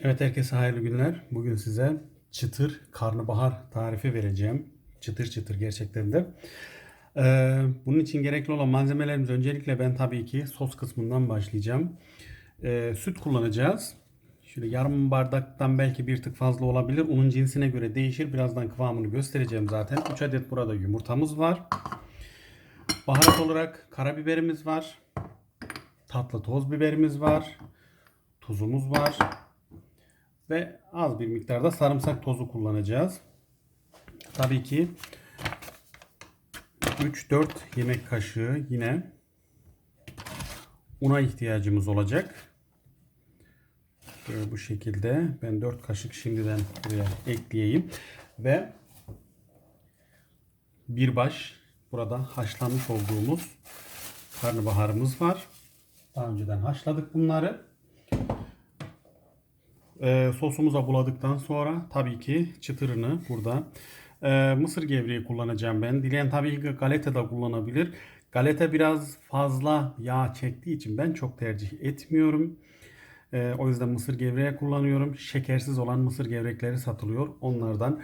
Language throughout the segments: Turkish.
Evet herkese hayırlı günler. Bugün size çıtır karnabahar tarifi vereceğim. Çıtır çıtır gerçekten de. Ee, bunun için gerekli olan malzemelerimiz öncelikle ben tabii ki sos kısmından başlayacağım. Ee, süt kullanacağız. Şöyle yarım bardaktan belki bir tık fazla olabilir. Unun cinsine göre değişir. Birazdan kıvamını göstereceğim zaten. 3 adet burada yumurtamız var. Baharat olarak karabiberimiz var. Tatlı toz biberimiz var. Tuzumuz var. Ve az bir miktarda sarımsak tozu kullanacağız. Tabii ki 3-4 yemek kaşığı yine una ihtiyacımız olacak. Böyle bu şekilde ben 4 kaşık şimdiden buraya ekleyeyim ve bir baş burada haşlanmış olduğumuz karnabaharımız var. Daha önceden haşladık bunları. Ee, sosumuza buladıktan sonra tabii ki çıtırını burada e, mısır gevreği kullanacağım ben. Dileyen tabii ki galeta da kullanabilir. Galeta biraz fazla yağ çektiği için ben çok tercih etmiyorum. Ee, o yüzden mısır gevreği kullanıyorum. Şekersiz olan mısır gevrekleri satılıyor. Onlardan.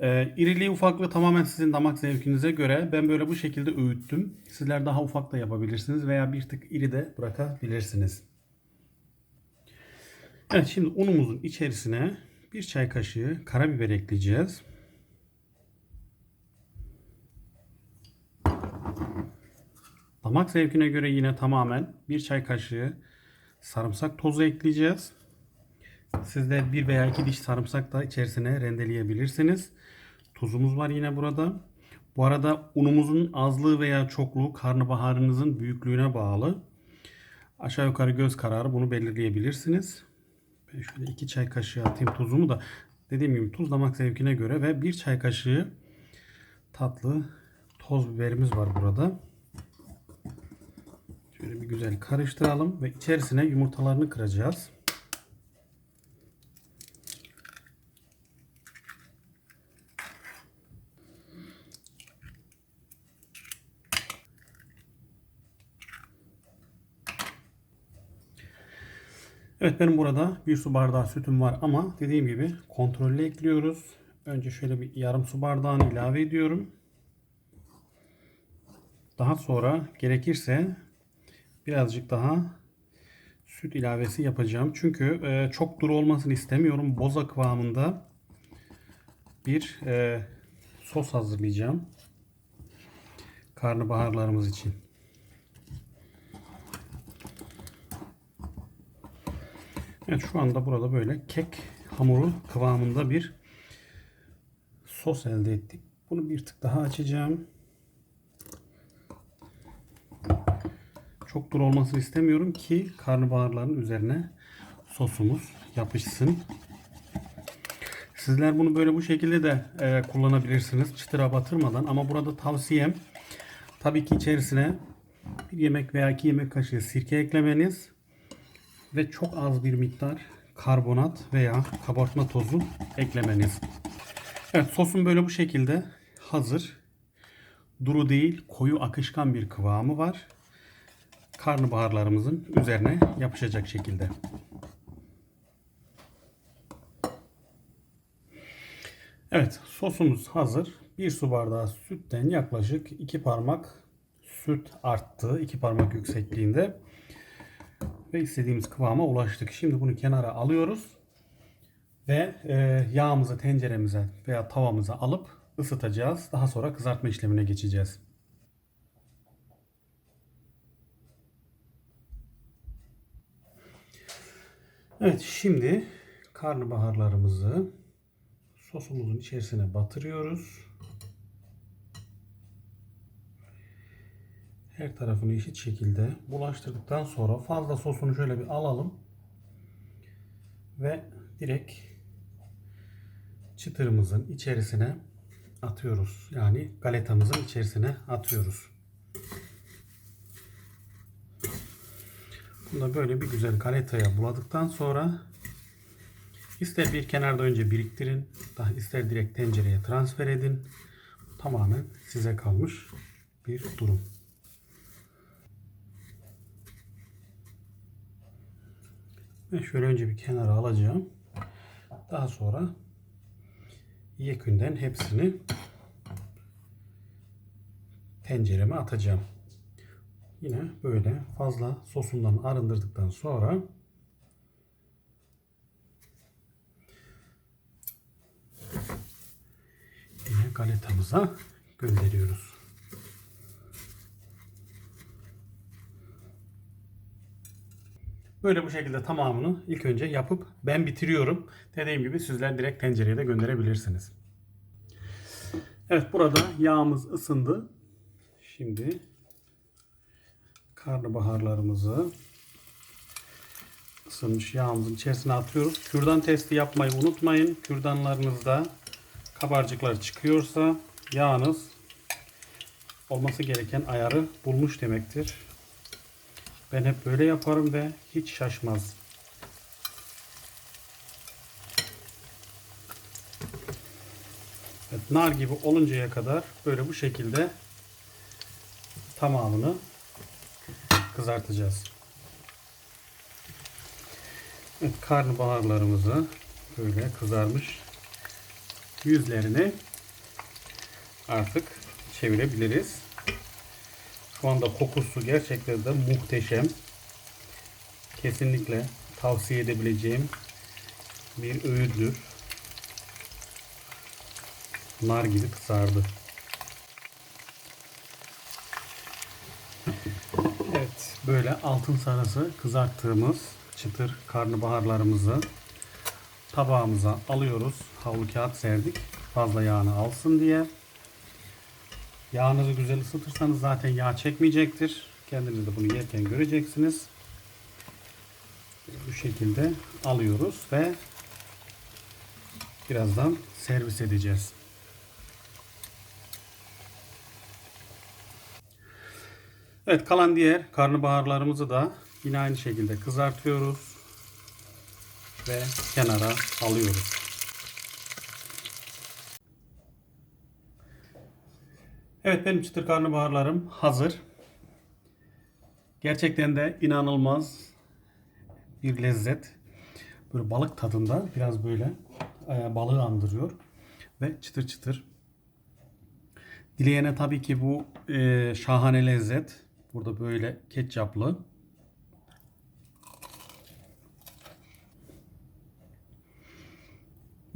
Ee, iriliği ufaklığı tamamen sizin damak zevkinize göre. Ben böyle bu şekilde öğüttüm. Sizler daha ufak da yapabilirsiniz veya bir tık iri de bırakabilirsiniz. Evet şimdi unumuzun içerisine bir çay kaşığı karabiber ekleyeceğiz. Damak zevkine göre yine tamamen bir çay kaşığı sarımsak tozu ekleyeceğiz. Siz de bir veya iki diş sarımsak da içerisine rendeleyebilirsiniz. Tuzumuz var yine burada. Bu arada unumuzun azlığı veya çokluğu karnabaharınızın büyüklüğüne bağlı. Aşağı yukarı göz kararı bunu belirleyebilirsiniz. Ben şöyle iki çay kaşığı atayım tuzumu da. Dediğim gibi tuz damak zevkine göre ve bir çay kaşığı tatlı toz biberimiz var burada. Şöyle bir güzel karıştıralım ve içerisine yumurtalarını kıracağız. Evet benim burada bir su bardağı sütüm var ama dediğim gibi kontrollü ekliyoruz. Önce şöyle bir yarım su bardağını ilave ediyorum. Daha sonra gerekirse birazcık daha süt ilavesi yapacağım. Çünkü e, çok duru olmasını istemiyorum. Boza kıvamında bir e, sos hazırlayacağım. Karnabaharlarımız için. Evet şu anda burada böyle kek hamuru kıvamında bir sos elde ettik. Bunu bir tık daha açacağım. Çok duru olmasını istemiyorum ki karnabaharların üzerine sosumuz yapışsın. Sizler bunu böyle bu şekilde de e, kullanabilirsiniz. Çıtıra batırmadan ama burada tavsiyem tabii ki içerisine bir yemek veya iki yemek kaşığı sirke eklemeniz ve çok az bir miktar karbonat veya kabartma tozu eklemeniz. Evet sosum böyle bu şekilde hazır. Duru değil koyu akışkan bir kıvamı var. Karnabaharlarımızın üzerine yapışacak şekilde. Evet sosumuz hazır. Bir su bardağı sütten yaklaşık iki parmak süt arttı. iki parmak yüksekliğinde ve istediğimiz kıvama ulaştık. Şimdi bunu kenara alıyoruz ve e, yağımızı tenceremize veya tavamıza alıp ısıtacağız. Daha sonra kızartma işlemine geçeceğiz. Evet şimdi karnabaharlarımızı sosumuzun içerisine batırıyoruz. Her tarafını eşit şekilde bulaştırdıktan sonra fazla sosunu şöyle bir alalım. Ve direkt çıtırımızın içerisine atıyoruz. Yani galetamızın içerisine atıyoruz. Bunu da böyle bir güzel galetaya buladıktan sonra ister bir kenarda önce biriktirin, daha ister direkt tencereye transfer edin. Tamamen size kalmış bir durum. Ve şöyle önce bir kenara alacağım. Daha sonra yekünden hepsini tencereme atacağım. Yine böyle fazla sosundan arındırdıktan sonra yine galetamıza gönderiyoruz. Böyle bu şekilde tamamını ilk önce yapıp ben bitiriyorum. Dediğim gibi sizler direkt tencereye de gönderebilirsiniz. Evet burada yağımız ısındı. Şimdi karnabaharlarımızı ısınmış yağımızın içerisine atıyoruz. Kürdan testi yapmayı unutmayın. Kürdanlarınızda kabarcıklar çıkıyorsa yağınız olması gereken ayarı bulmuş demektir. Ben hep böyle yaparım ve hiç şaşmaz. Evet, nar gibi oluncaya kadar böyle bu şekilde tamamını kızartacağız. Evet, karnabaharlarımızı böyle kızarmış yüzlerini artık çevirebiliriz. Şu anda kokusu gerçekten de muhteşem. Kesinlikle tavsiye edebileceğim bir öğüdür. Nar gibi kızardı. Evet, böyle altın sarısı kızarttığımız çıtır karnabaharlarımızı tabağımıza alıyoruz. Havlu kağıt serdik. Fazla yağını alsın diye. Yağınızı güzel ısıtırsanız zaten yağ çekmeyecektir. Kendiniz de bunu yerken göreceksiniz. Bu şekilde alıyoruz ve birazdan servis edeceğiz. Evet kalan diğer karnabaharlarımızı da yine aynı şekilde kızartıyoruz ve kenara alıyoruz. Evet benim çıtır karnabaharlarım hazır. Gerçekten de inanılmaz bir lezzet. Böyle balık tadında biraz böyle e, balığı andırıyor ve çıtır çıtır. Dileyene tabii ki bu e, şahane lezzet. Burada böyle ketçaplı.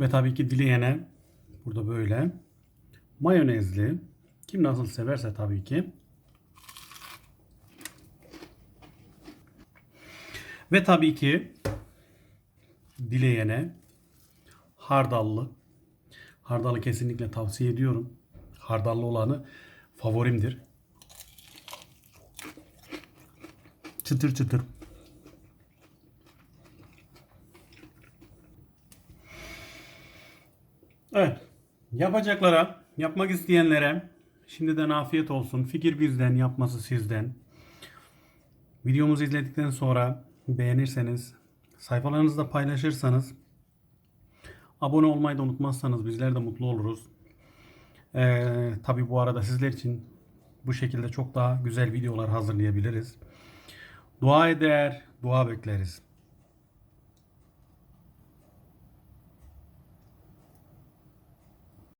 Ve tabii ki dileyene burada böyle mayonezli. Kim nasıl severse tabii ki. Ve tabii ki dileyene hardallı. Hardalı kesinlikle tavsiye ediyorum. Hardallı olanı favorimdir. Çıtır çıtır. Evet. Yapacaklara, yapmak isteyenlere şimdiden afiyet olsun. Fikir bizden, yapması sizden. Videomuzu izledikten sonra beğenirseniz, sayfalarınızda paylaşırsanız, abone olmayı da unutmazsanız bizler de mutlu oluruz. Ee, tabii bu arada sizler için bu şekilde çok daha güzel videolar hazırlayabiliriz. Dua eder, dua bekleriz.